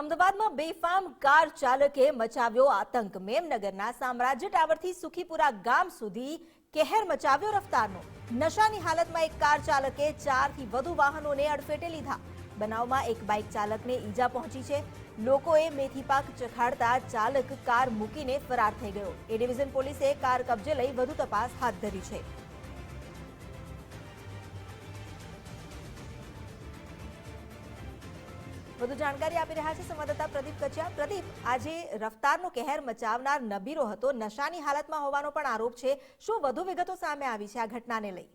અમદાવાદમાં બેફામ કાર ચાલકે મચાવ્યો આતંક. મેમનગરના સામ્રાજ્ય ટાવરથી સુખીપુરા ગામ સુધી કહેર મચાવ્યો રફતારનો. નશાની હાલતમાં એક કાર ચાલકે ચારથી વધુ વાહનોને અડફેટે લીધા. બનાવમાં એક બાઇક ચાલકને ઈજા પહોંચી છે. લોકોએ મેથી પાક ચખાડતા ચાલક કાર મૂકીને ફરાર થઈ ગયો. એ ડિવિઝન પોલીસે કાર કબજે લઈ વધુ તપાસ હાથ ધરી છે. વધુ જાણકારી આપી રહ્યા છે સંવાદદાતા પ્રદીપ કચિયા. પ્રદીપ, આજે રફતારનો કહેર મચાવનાર નબીરો હતો. નશાની હાલતમાં હોવાનો પણ આરોપ છે. શું વધુ વિગતો સામે આવી છે આ ઘટનાને લઈ?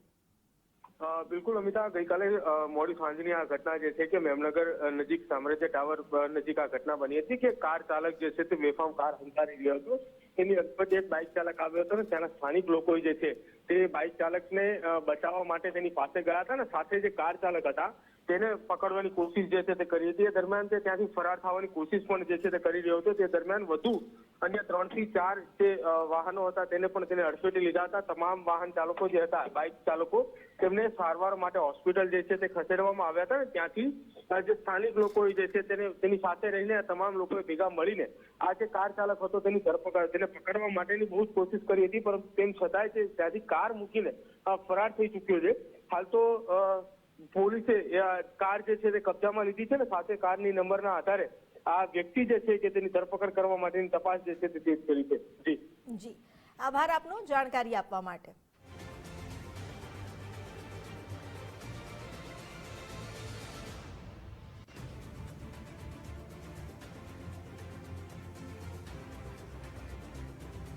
બિલકુલ અમિતા, ગઈકાલે મોડી સાંજની આ ઘટના જે છે કે મેમનગર નજીક સામ્રાજ્ય ટાવર નજીક આ ઘટના બની હતી કે કાર ચાલક જે છે તે બેફામ કાર હંકારી રહ્યો હતો. એની અડફેટે એક બાઇક ચાલક આવ્યો હતો ને, ત્યાંના સ્થાનિક લોકો જે છે, તે બાઇક ચાલકને બચાવવા માટે તેની પાસે ગયા હતા ને, સાથે જે કાર ચાલક હતા, તેને પકડવાની કોશિશ જે છે તે કરી હતી. એ દરમિયાન તે ત્યાંથી ફરાર થવાની કોશિશ પણ જે છે તે કરી રહ્યો હતો. તે દરમિયાન વધુ અન્ય ત્રણથી ચાર જે વાહનો હતા, તેને પણ તેને અડફેટે લીધા હતા. તમામ વાહન ચાલકો જે હતા બાઇક ચાલકો, તેમને સારવાર માટે હોસ્પિટલ જે છે તે ખસેડવામાં આવ્યા હતા ને, ત્યાંથી જે સ્થાનિક લોકો જે છે તેને તેની સાથે રહીને તમામ લોકોએ ભેગા મળીને આ જે કાર ચાલક હતો તેની ધરપકડ, તેને પકડવા માટેની બહુ જ કોશિશ કરી હતી, પરંતુ તેમ છતાંય તે ત્યાંથી કાર મૂકીને ફરાર થઈ ચૂક્યો છે. હાલ તો પોલીસે કાર જે છે તે કબજામાં લીધી છે ને, સાથે કારની નંબરના આધારે આ વ્યક્તિ જે છે કે તેની ધરપકડ કરવા માટેની તપાસ જે છે તે તેજ કરી છે. જી. જી. આભાર આપનો જાણકારી આપવા માટે.